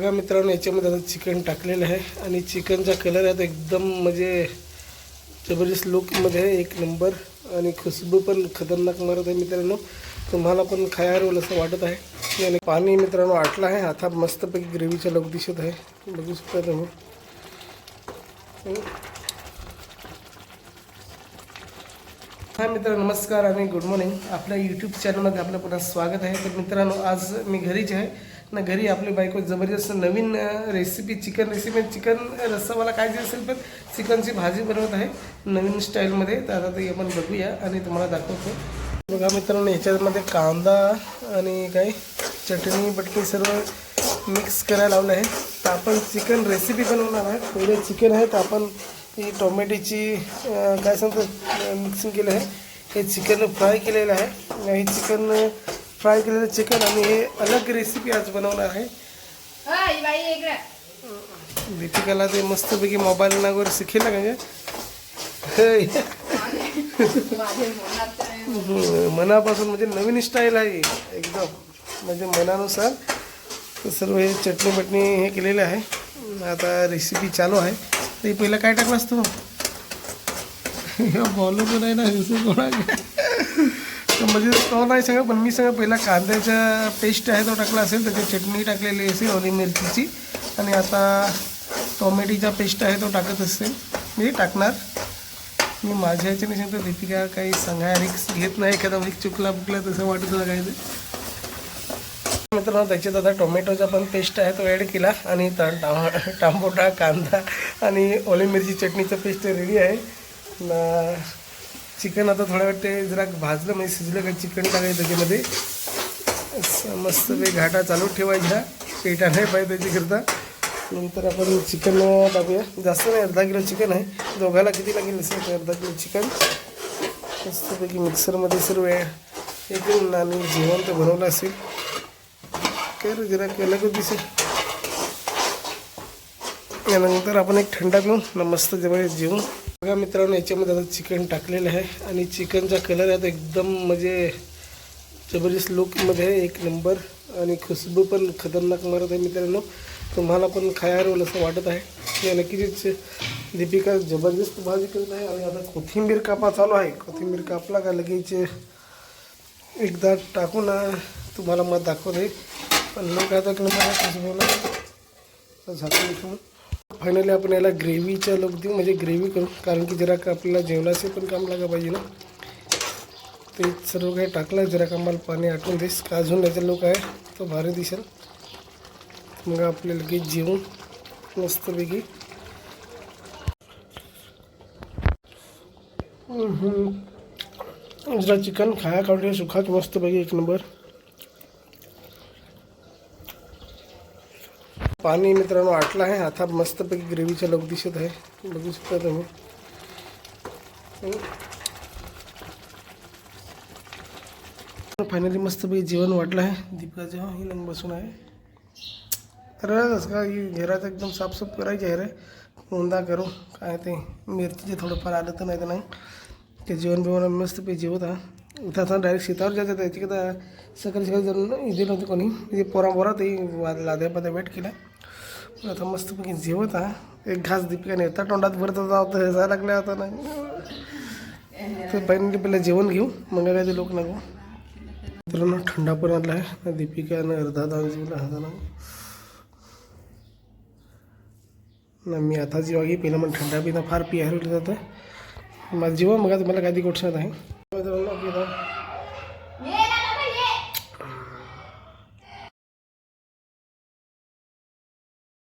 बघा मित्रांनो याच्यामध्ये आता चिकन टाकलेलं आहे आणि चिकनचा कलर आता एकदम म्हणजे जबरदस्त लुकमध्ये आहे एक नंबर आणि खुशबू पण खतरनाक मारत आहे मित्रांनो. तुम्हाला पण खायावर असं वाटत आहे. आणि पाणी मित्रांनो आटलं आहे. आता मस्तपैकी ग्रेव्हीचा लोक दिसत आहे. बघू शकता तुम्ही. हाय मित्रांनो नमस्कार आणि गुड मॉर्निंग आपल्या यूट्यूब चॅनलमध्ये आपलं पुन्हा स्वागत आहे. तर मित्रांनो आज मी घरीच आहे. ना घरी आपली बायको जबरदस्त नवीन रेसिपी चिकन रेसिपी चिकन रस्सावाला काय जे असेल पण चिकनची भाजी बनवत आहे नवीन स्टाईलमध्ये. तर आता ते आपण बघूया आणि तुम्हाला दाखवतो. बघा मित्रांनो ह्याच्यामध्ये कांदा आणि काय चटणी बटणी सर्व मिक्स करायला लावलं आहे तर आपण चिकन रेसिपी बनवणार आहे. पहिले चिकन आहे तर आपण ही टोमॅटोची काय सांगतो मिक्सिंग केलं आहे. हे चिकन फ्राय केलेलं आहे. हे चिकन फ्राय केलेलं चिकन आणि हे अलग रेसिपी आज बनवणार आहे. दीपिकाला ते मस्तपैकी मोबाईल नागवर शिकेल हे? तर हम्म, मनापासून म्हणजे नवीन स्टाईल आहे. एकदम. म्हणजे मनानुसार तर सर्व हे चटणी बटणी हे केलेलं आहे. आता रेसिपी चालू आहे. ते पहिलं काय टाकलं असतं? बॉल पण आहे ना रेसिपी कोणा तर म्हणजे तो नाही सांगा पण मी सांगा पहिला कांद्याचा पेस्ट आहे तो टाकला असेल त्याची चटणी टाकलेली असेल ओली मिरचीची. आणि आता टोमॅटीचा पेस्ट आहे तो टाकत असेल. मी टाकणार. मी माझ्या ह्याच्याने सांगतो दीपिका काही सांगा रिक्स घेत नाही एखादा म्हणजे चुकला बुकला तसं वाटत होतं काही मित्रांनो त्याच्यात आता टोमॅटोचा पण पेस्ट आहे तो ॲड केला. आणि तर टा- टांबोटा कांदा आणि ओली मिरची चटणीचं पेस्ट रेडी आहे. ना चिकन आता थोड्या वेळ ते जरा भाजलं म्हणजे शिजलं का चिकन टाकायचं त्याच्यामध्ये. असं मस्त ते घाटा चालू ठेवायचा पेटा नाही पाहिजे त्याच्याकरता. नंतर आपण चिकन टाकूया. जास्त नाही अर्धा किलो चिकन आहे. दोघाला किती लागेल सर अर्धा किलो चिकन. मस्तपैकी मिक्सरमध्ये सर्व हे आणि जेवण तर बनवलं असेल. काय रे जरा केलं दिसेल? यानंतर आपण एक थंडा पिऊन ना मस्त जेव्हा जेवून बघा मित्रांनो याच्यामध्ये आता चिकन टाकलेलं आहे आणि चिकनचा कलर आहे एकदम म्हणजे जबरदस्त लुकमध्ये आहे एक नंबर आणि खुशबू पण खतरनाक मारत आहे मित्रांनो. तुम्हाला पण खायावर असं वाटत आहे. या नक्कीच दीपिका जबरदस्त भाजी करत आहे. आणि आता कोथिंबीर कापा चालू आहे. कोथिंबीर कापला का लगेच एकदा टाकून ना तुम्हाला मग दाखवते. पण लोक आता मला खुशबूला. झाकून ठेवून. फायनली आपण याला ग्रेव्हीच्या लोक देऊ. म्हणजे ग्रेव्ही करू. कारण की जरा का आपल्याला जेवणाचे पण काम लागा पाहिजे ना. ते सर्व काही टाकलं. जरा का मला पाणी आटून देस काजून याचा लोक आहे? तो भारी दिसेल. मग आपल्याला लगेच जेवून मस्तपैकी. जरा चिकन खाया काढूया. सुखात मस्तपैकी एक नंबर. पाणी मित्रांनो आटलं आहे. आता मस्तपैकी ग्रेव्हीच्या लोक दिसत आहे. बघू शकता तुम्ही. फायनली मस्तपैकी जेवण वाटलं आहे. दीपिकाचं ही नंग बसून आहे. तर कसं का, ही एकदम साफसूफ करायची आहे रे. उंदा करू. काय ते, मिरचीचे थोडंफार आलं नाही तर नाही. ते जेवण बिवण मस्तपैकी जेवत हा इथं आता डायरेक्ट शेतावर जायचं त्याची का सकाळी सकाळी जाऊन इथे नव्हतं म्हणजे पोरा पोरा ते लाद्या पाद्या वेट पण आता मस्तपैकी जेवत हा. एक घास दीपिकाने येता तोंडात भरत होता होता हे लागल्या होता ना तर बहिणीने पहिलं जेवण घेऊ मग काय ते लोक नको. मित्रांनो थंडा पण आला आहे दीपिकानं अर्धा दान जेवला हा ना मी आता जेव्हा घे पहिलं मग थंडा पिणं फार पिहायला जातं माझं जेव्हा मग तुम्हाला काही गोष्ट आहे. मित्रांनो